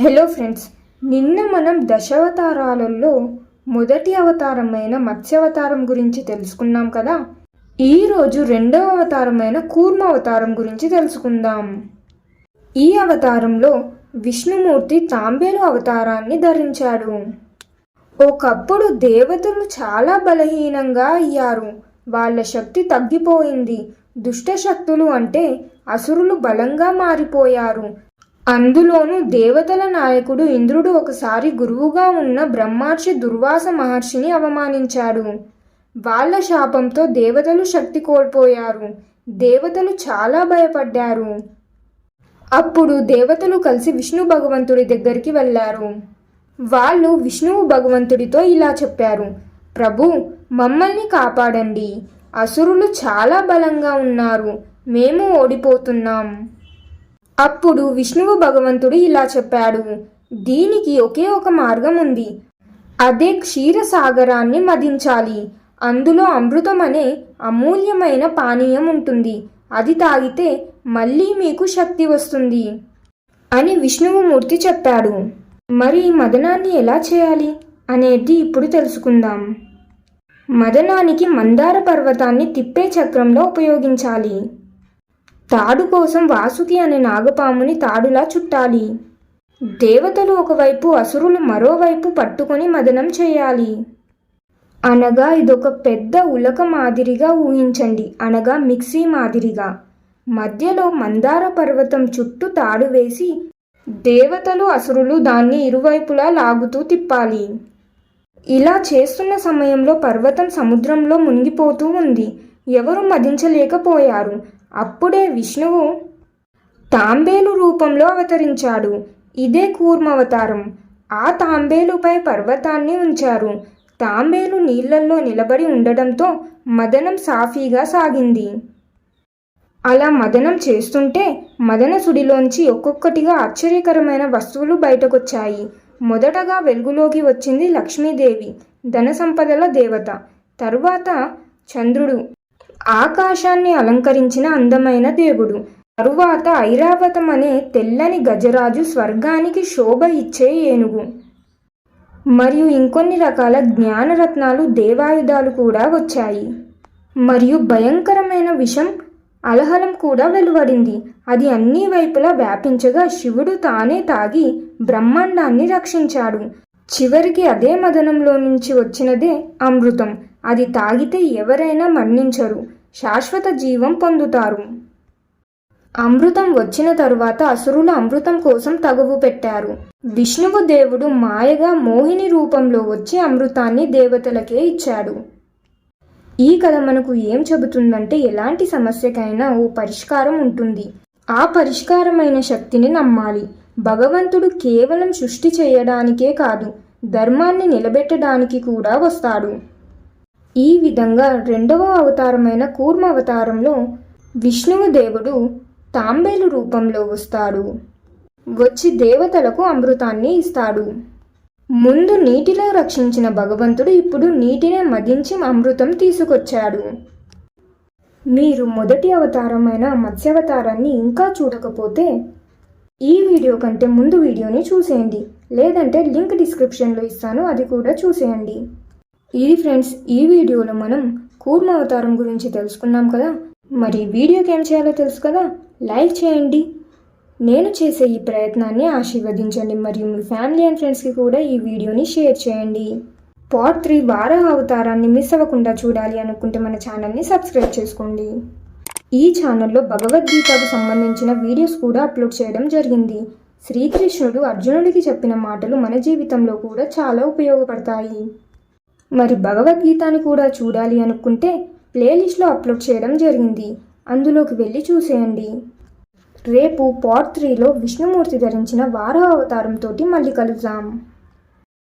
Hello friends నిన్న మనం దశావతారాలలో మొదటి అవతారమైన మత్స్యావతారం గురించి తెలుసుకున్నాం కదా? ఈరోజు రెండవ అవతారమైన కూర్మ అవతారం గురించి తెలుసుకుందాం. ఈ అవతారంలో విష్ణుమూర్తి తాంబేలు అవతారాన్ని ధరించాడు. ఒకప్పుడు దేవతలు చాలా బలహీనంగా అయ్యారు. వాళ్ళ శక్తి తగ్గిపోయింది. దుష్ట శక్తులు అంటే అసురులు బలంగా మారిపోయారు. అందులోనూ దేవతల నాయకుడు ఇంద్రుడు ఒకసారి గురువుగా ఉన్న బ్రహ్మర్షి దుర్వాస మహర్షిని అవమానించాడు. వాళ్ళ శాపంతో దేవతలు శక్తి కోల్పోయారు. దేవతలు చాలా భయపడ్డారు. అప్పుడు దేవతలు కలిసి విష్ణు భగవంతుడి దగ్గరికి వెళ్ళారు. వాళ్ళు విష్ణువు భగవంతుడితో ఇలా చెప్పారు. ప్రభు మమ్మల్ని కాపాడండి. అసురులు చాలా బలంగా ఉన్నారు. మేము ఓడిపోతున్నాం. అప్పుడు విష్ణువు భగవంతుడు ఇలా చెప్పాడు దీనికి ఒకే ఒక మార్గం ఉంది అదే క్షీరసాగరాన్ని మదించాలి. అందులో అమృతం అనే అమూల్యమైన పానీయం ఉంటుంది. అది తాగితే మళ్ళీ మీకు శక్తి వస్తుంది అని విష్ణువుమూర్తి చెప్పాడు. మరి మదనాన్ని ఎలా చేయాలి? అనేది ఇప్పుడు తెలుసుకుందాం. మదనానికి మందార పర్వతాన్ని తిప్పే చక్రంలో ఉపయోగించాలి. తాడు కోసం వాసుకి అనే నాగపాముని తాడులా చుట్టాలి. దేవతలు ఒకవైపు అసురులు మరోవైపు పట్టుకొని మదనం చేయాలి. అనగా ఇదొక పెద్ద ఉలక మాదిరిగా ఊహించండి. అనగా మిక్సీ మాదిరిగా. మధ్యలో మందార పర్వతం చుట్టూ తాడు వేసి దేవతలు అసురులు దాన్ని ఇరువైపులా లాగుతూ తిప్పాలి. ఇలా చేస్తున్న సమయంలో పర్వతం సముద్రంలో మునిగిపోతూ ఉంది. ఎవరు మదించలేకపోయారు. అప్పుడే విష్ణువు తాంబేలు రూపంలో అవతరించాడు. ఇదే కూర్మవతారం. ఆ తాంబేలుపై పర్వతాన్ని ఉంచారు. తాంబేలు నీళ్ళల్లో నిలబడి ఉండడంతో మదనం సాఫీగా సాగింది. అలా మదనం చేస్తుంటే మదన సుడిలోంచి ఒక్కొక్కటిగా ఆశ్చర్యకరమైన వస్తువులు బయటకొచ్చాయి. మొదటగా వెలుగులోకి వచ్చింది లక్ష్మీదేవి ధన సంపదల దేవత తరువాత చంద్రుడు. ఆకాశాన్ని అలంకరించిన అందమైన దేవుడు. తరువాత ఐరావతం అనే తెల్లని గజరాజు స్వర్గానికి శోభ ఇచ్చే ఏనుగు. మరియు ఇంకొన్ని రకాల జ్ఞానరత్నాలు దేవాయుధాలు కూడా వచ్చాయి. మరియు భయంకరమైన విషం అలహలం కూడా వెలువడింది. అది అన్ని వైపులా వ్యాపించగా శివుడు తానే తాగి బ్రహ్మాండాన్ని రక్షించాడు. చివరికి అదే మదనంలో నుంచి వచ్చినదే అమృతం. అది తాగితే ఎవరైనా మరణించరు శాశ్వత జీవం పొందుతారు. అమృతం వచ్చిన తరువాత అసురులు అమృతం కోసం తగువు పెట్టారు. విష్ణువు దేవుడు మాయగా మోహిని రూపంలో వచ్చి అమృతాన్ని దేవతలకే ఇచ్చాడు. ఈ కథ మనకు ఏం చెబుతుందంటే ఎలాంటి సమస్యకైనా ఓ పరిష్కారం ఉంటుంది. ఆ పరిష్కారమైన శక్తిని నమ్మాలి. భగవంతుడు కేవలం సృష్టి చేయడానికే కాదు ధర్మాన్ని నిలబెట్టడానికి కూడా వస్తాడు. ఈ విధంగా రెండవ అవతారమైన కూర్మ అవతారంలో విష్ణువు దేవుడు తాంబేలు రూపంలో వస్తాడు. వచ్చి దేవతలకు అమృతాన్ని ఇస్తాడు. ముందు నీటిలో రక్షించిన భగవంతుడు ఇప్పుడు నీటినే మదించి అమృతం తీసుకొచ్చాడు. మీరు మొదటి అవతారమైన మత్స్యావతారాన్ని ఇంకా చూడకపోతే ఈ వీడియో కంటే ముందు వీడియోని చూసేయండి. లేదంటే లింక్ డిస్క్రిప్షన్లో ఇస్తాను అది కూడా చూసేయండి. ఇది ఫ్రెండ్స్ ఈ వీడియోలో మనం కూర్మ అవతారం గురించి తెలుసుకున్నాం కదా. మరి వీడియోకి ఏం చేయాలో తెలుసు కదా? లైక్ చేయండి. నేను చేసే ఈ ప్రయత్నాన్ని ఆశీర్వదించండి. మరియు మీ ఫ్యామిలీ అండ్ ఫ్రెండ్స్కి కూడా ఈ వీడియోని షేర్ చేయండి. పార్ట్ త్రీ వార అవతారాన్ని మిస్ అవ్వకుండా చూడాలి అనుకుంటే మన ఛానల్ని సబ్స్క్రైబ్ చేసుకోండి. ఈ ఛానల్లో భగవద్గీతకు సంబంధించిన వీడియోస్ కూడా అప్లోడ్ చేయడం జరిగింది. శ్రీకృష్ణుడు అర్జునుడికి చెప్పిన మాటలు మన జీవితంలో కూడా చాలా ఉపయోగపడతాయి. మరి భగవద్గీతని కూడా చూడాలి అనుకుంటే ప్లేలిస్ట్లో అప్లోడ్ చేయడం జరిగింది. అందులోకి వెళ్ళి చూసేయండి. రేపు పార్ట్ త్రీలో విష్ణుమూర్తి ధరించిన వార అవతారంతో మళ్ళీ కలుద్దాం.